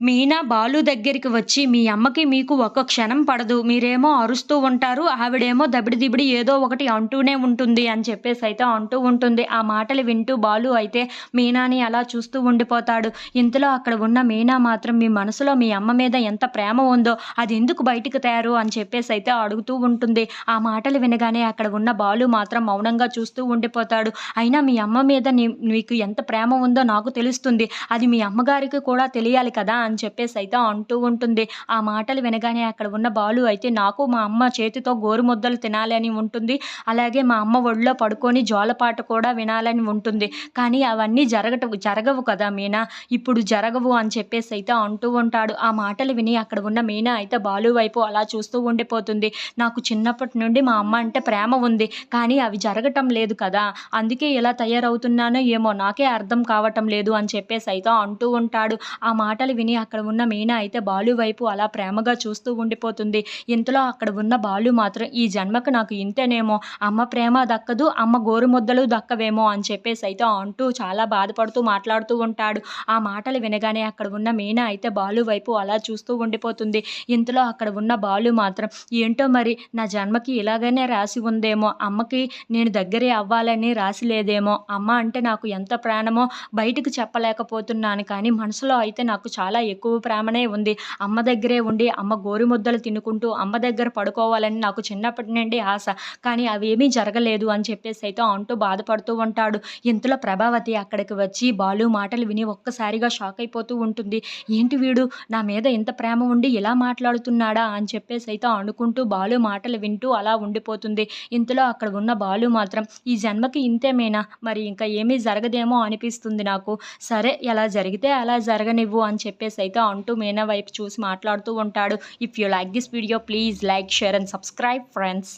మీనా బాలు దగ్గరికి వచ్చి మీ అమ్మకి మీకు ఒక క్షణం పడదు. మీరేమో అరుస్తూ ఉంటారు. ఆవిడేమో దబిడి దిబిడి ఏదో ఒకటి అంటూనే ఉంటుంది అని చెప్పేసి అయితే అంటూ ఉంటుంది. ఆ మాటలు వింటూ బాలు అయితే మీనాని అలా చూస్తూ ఉండిపోతాడు. ఇంతలో అక్కడ ఉన్న మీనా మాత్రం మీ మనసులో మీ అమ్మ మీద ఎంత ప్రేమ ఉందో అది ఎందుకు బయటికి తయారు? అని చెప్పేసి అయితే అడుగుతూ ఉంటుంది. ఆ మాటలు వినగానే అక్కడ ఉన్న బాలు మాత్రం మౌనంగా చూస్తూ ఉండిపోతాడు. అయినా మీ అమ్మ మీద నీకు ఎంత ప్రేమ ఉందో నాకు తెలుస్తుంది. అది మీ అమ్మగారికి కూడా తెలియాలి కదా అని చెప్పేసి అయితే అంటూ ఉంటుంది. ఆ మాటలు వినగానే అక్కడ ఉన్న బాలు అయితే నాకు మా అమ్మ చేతితో గోరుముద్దలు తినాలని ఉంటుంది. అలాగే మా అమ్మ ఒళ్ళో పడుకొని జోలపాట కూడా వినాలని ఉంటుంది. కానీ అవన్నీ జరగట జరగవు కదా మీనా? ఇప్పుడు జరగవు అని చెప్పేసి అయితే అంటూ ఉంటాడు. ఆ మాటలు విని అక్కడ ఉన్న మీనా అయితే బాలు వైపు అలా చూస్తూ ఉండిపోతుంది. నాకు చిన్నప్పటి నుండి మా అమ్మ అంటే ప్రేమ ఉంది. కానీ అవి జరగటం లేదు కదా? అందుకే ఇలా తయారవుతున్నానో ఏమో నాకే అర్థం కావటం లేదు అని చెప్పేసి అయితే అంటూ ఉంటాడు. ఆ మాటలు విని అక్కడ ఉన్న మీనా అయితే బాలు వైపు అలా ప్రేమగా చూస్తూ ఉండిపోతుంది. ఇంతలో అక్కడ ఉన్న బాలు మాత్రం ఈ జన్మకు నాకు ఇంతేనేమో అమ్మ ప్రేమ దక్కదు అమ్మ గోరుముద్దలు దక్కవేమో అని చెప్పేసి అయితే అంటూ చాలా బాధపడుతూ మాట్లాడుతూ ఉంటాడు. ఆ మాటలు వినగానే అక్కడ ఉన్న మీనా అయితే బాలు వైపు అలా చూస్తూ ఉండిపోతుంది. ఇంతలో అక్కడ ఉన్న బాలు మాత్రం ఏంటో మరి నా జన్మకి ఇలాగనే రాసి ఉందేమో అమ్మకి నేను దగ్గరే అవ్వాలని రాసి లేదేమో అమ్మ అంటే నాకు ఎంత ప్రాణమో బయటకు చెప్పలేకపోతున్నాను కానీ మనసులో అయితే నాకు చాలా ఎక్కువ ప్రేమనే ఉంది. అమ్మ దగ్గరే ఉండి అమ్మ గోరుముద్దలు తినుకుంటూ అమ్మ దగ్గర పడుకోవాలని నాకు చిన్నప్పటి నుండి ఆశ. కానీ అవేమీ జరగలేదు అని చెప్పేసి అయితే అంటూ బాధపడుతూ ఉంటాడు. ఇంతలో ప్రభావతి అక్కడికి వచ్చి బాలు మాటలు విని ఒక్కసారిగా షాక్ అయిపోతూ ఉంటుంది. ఏంటి వీడు? నా మీద ఇంత ప్రేమ ఉండి ఇలా మాట్లాడుతున్నాడా? అని చెప్పేసి అయితే అనుకుంటూ బాలు మాటలు వింటూ అలా ఉండిపోతుంది. ఇంతలో అక్కడ ఉన్న బాలు మాత్రం ఈ జన్మకి ఇంతేమేనా? మరి ఇంకా ఏమీ జరగదేమో అనిపిస్తుంది నాకు. సరే ఎలా జరిగితే అలా జరగనివ్వు అని చెప్పేసి అయితే అంటూ మీనా వైపు చూసి మాట్లాడుతూ ఉంటాడు. If you like this video please like share and subscribe friends